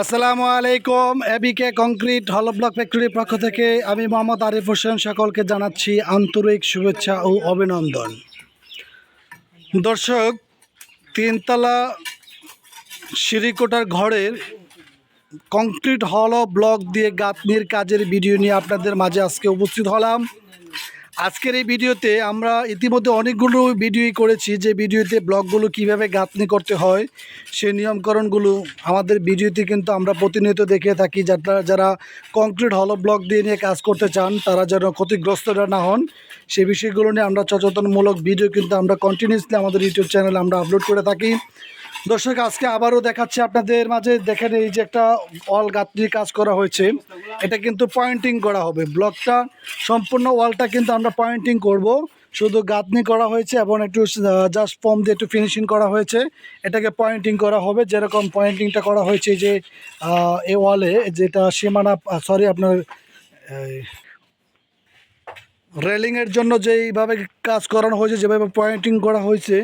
আসসালামু আলাইকুম এবিকে কংক্রিট হল ব্লক ফ্যাক্টরির পক্ষ থেকে আমি মোহাম্মদ আরিফ হোসেন সকলকে জানাচ্ছি আন্তরিক শুভেচ্ছা ও অভিনন্দন। দর্শক, তিনতলা সিঁড়িকোটার ঘরের কংক্রিট হল ব্লক দিয়ে গাঁথনির কাজের ভিডিও নিয়ে আপনাদের মাঝে আজকে উপস্থিত হলাম। আজকের এই ভিডিওতে আমরা ইতিমধ্যে অনেকগুলো ভিডিওই করেছি, যে ভিডিওতে ব্লকগুলো কীভাবে গাঁথনি করতে হয় সেই নিয়মকরণগুলো আমাদের ভিডিওতে কিন্তু আমরা প্রতিনিয়ত দেখে থাকি, যারা যারা কংক্রিট হল ব্লক দিয়ে নিয়ে কাজ করতে চান, তারা যেন ক্ষতিগ্রস্তরা না হন। সেই বিষয়গুলো নিয়ে আমরা সচেতনমূলক ভিডিও কিন্তু আমরা কন্টিনিউসলি আমাদের ইউটিউব চ্যানেলে আমরা আপলোড করে থাকি। দর্শক, আজকে আবারও দেখাচ্ছি আপনাদের মাঝে। দেখেন এই যে একটা ওয়াল গাঁথনির কাজ করা হয়েছে। এটা কিন্তু পয়েন্টিং করা হবে। ব্লকটা, সম্পূর্ণ ওয়ালটা কিন্তু আমরা পয়েন্টিং করব। শুধু গাঁথনি করা হয়েছে এবং একটু জাস্ট ফর্ম দিয়ে একটু ফিনিশিং করা হয়েছে। এটাকে পয়েন্টিং করা হবে। যেরকম পয়েন্টিংটা করা হয়েছে যে এ ওয়ালে, যেটা সীমানা সরি আপনার রেলিংয়ের জন্য যেইভাবে কাজ করানো হয়েছে, যেভাবে পয়েন্টিং করা হয়েছে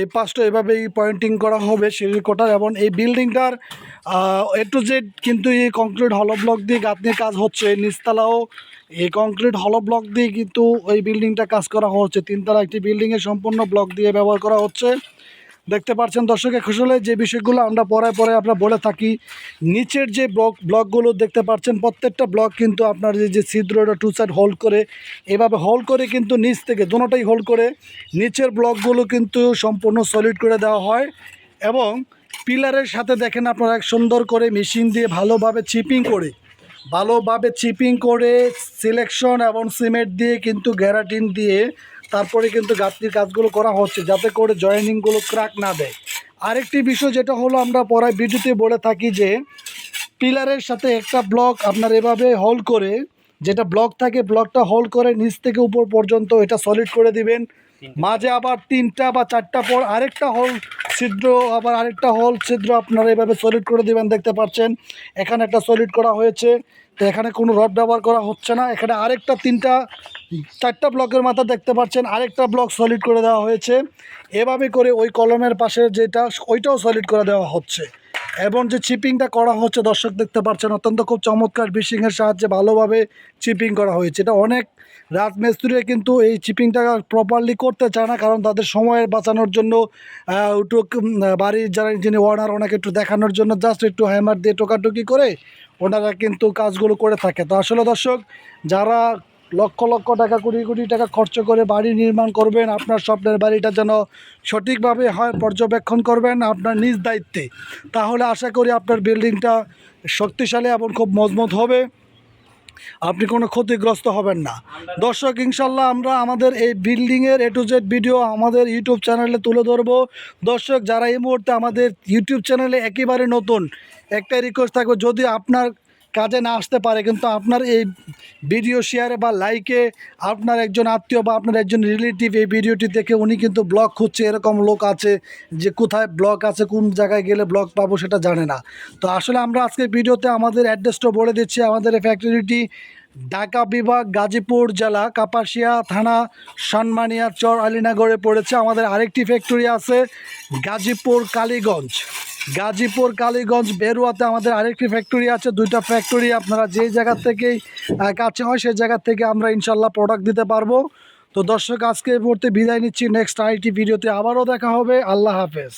এই পাঁচটা এভাবেই পয়েন্টিং করা হবে সিঁড়িকোটার এবং এই বিল্ডিংটার এ টু জেড কিন্তু এই কংক্রিট হলো ব্লক দিয়ে গাঁথনির কাজ হচ্ছে। নিচতলাও এই কংক্রিট হলো ব্লক দিয়ে কিন্তু এই বিল্ডিংটা কাজ করা হচ্ছে। তিনতলা একটি বিল্ডিংয়ে সম্পূর্ণ ব্লক দিয়ে ব্যবহার করা হচ্ছে। দেখতে পাচ্ছেন দর্শকে খুশলে যে বিষয়গুলো আমরা পরে পরে আমরা বলে থাকি, নিচের যে ব্লক, ব্লকগুলো দেখতে পাচ্ছেন, প্রত্যেকটা ব্লক কিন্তু আপনার যে যে ছিদ্রটা টু সাইড হোল্ড করে, এভাবে হোল্ড করে কিন্তু নিচ থেকে দুটোটাই হোল্ড করে, নিচের ব্লকগুলো কিন্তু সম্পূর্ণ সলিড করে দেওয়া হয় এবং পিলারের সাথে দেখেন আপনারা এক সুন্দর করে মেশিন দিয়ে ভালোভাবে চিপিং করে ভালোভাবে চিপিং করে সিলেকশন এবং সিমেন্ট দিয়ে কিন্তু গ্যারাটিন দিয়ে তারপরে কিন্তু গাঁথনির কাজগুলো করা হচ্ছে, যাতে করে জয়েনিংগুলো ক্রাক না দেয়। আরেকটি বিষয় যেটা হলো, আমরা পরে ভিডিওতে বলে থাকি যে, পিলারের সাথে একটা ব্লক আপনার এভাবে হোল্ড করে, যেটা ব্লক থাকে ব্লকটা হোল্ড করে নিচ থেকে উপর পর্যন্ত এটা সলিড করে দিবেন। মাঝে আবার তিনটা বা চারটা পর আরেকটা হোল ছিদ্র, আবার আরেকটা হোল ছিদ্র আপনারা এভাবে সলিড করে দেবেন, দেখতে পাচ্ছেন। এখানে একটা সলিড করা হয়েছে। তো এখানে কোনো রড ব্যবহার করা হচ্ছে না। এখানে আরেকটা তিনটা, চারটা ব্লকের মাথা দেখতে পাচ্ছেন। আরেকটা ব্লক সলিড করে দেওয়া হয়েছে। এভাবে করে ওই কলমের পাশে যেটা, ওইটাও সলিড করে দেওয়া হচ্ছে। এবং যে চিপিংটা করা হচ্ছে, দর্শক দেখতে পাচ্ছেন, অত্যন্ত খুব চমৎকার ফিশিংয়ের সাহায্যে ভালোভাবে চিপিং করা হয়েছে। এটা অনেক রাত রাজমিস্ত্রিরা কিন্তু এই চিপিংটা প্রপারলি করতে চায় না, কারণ তাদের সময় বাঁচানোর জন্য একটু বাড়ির যারা যিনি ওনার ওনাকে একটু দেখানোর জন্য জাস্ট একটু হ্যামার দিয়ে টোকাটুকি করে, ওনারা কিন্তু কাজগুলো করে থাকে। তো আসলে দর্শক, যারা লক্ষ লক্ষ টাকা, কোটি কোটি টাকা খরচ করে বাড়ি নির্মাণ করবেন। আপনার স্বপ্নের বাড়িটা যেন সঠিকভাবে হয়, পর্যবেক্ষণ করবেন আপনার নিজ দায়িত্বে। তাহলে আশা করি আপনার বিল্ডিংটা শক্তিশালী এবং খুব মজবুত হবে। আপনি কোনো ক্ষতিগ্রস্ত হবেন না। দর্শক, ইনশাল্লাহ আমরা আমাদের এই বিল্ডিংয়ের এ টু জেড ভিডিও আমাদের ইউটিউব চ্যানেলে তুলে ধরবো। দর্শক, যারা এই মুহূর্তে আমাদের ইউটিউব চ্যানেলে একেবারে নতুন, একটাই রিকোয়েস্ট থাকবে, যদি আপনার কাজে না আসতে পারে, কিন্তু আপনার এই ভিডিও শেয়ারে বা লাইকে আপনার একজন আত্মীয় বা আপনার একজন রিলেটিভ এই ভিডিওটি দেখে উনি কিন্তু ব্লগ খুঁজছে, এরকম লোক আছে যে কোথায় ব্লগ আছে, কোন জায়গায় গেলে ব্লগ পাবো সেটা জানে না। তো আসলে আমরা আজকে ভিডিওতে আমাদের অ্যাড্রেসটা বলে দিচ্ছি, আমাদের এই ফ্যাক্টরিটি ঢাকা বিভাগ, গাজীপুর জেলা, কাপাসিয়া থানা, সনমানিয়া চর আলীনগরে পড়েছে। আমাদের আরেকটি ফ্যাক্টরি আছে, গাজীপুর কালীগঞ্জ। গাজীপুর, কালীগঞ্জ, বেরুয়াতে আমাদের আরেকটি ফ্যাক্টরি আছে। দুইটা ফ্যাক্টরি আপনারা যেই জায়গা থেকেই কাছে হয় সেই জায়গা থেকে আমরা ইনশাল্লাহ প্রোডাক্ট দিতে পারব। তো দর্শক, আজকে পড়তে বিদায় নিচ্ছি। নেক্সট আইটি ভিডিওতে আবারও দেখা হবে। আল্লাহ হাফেজ।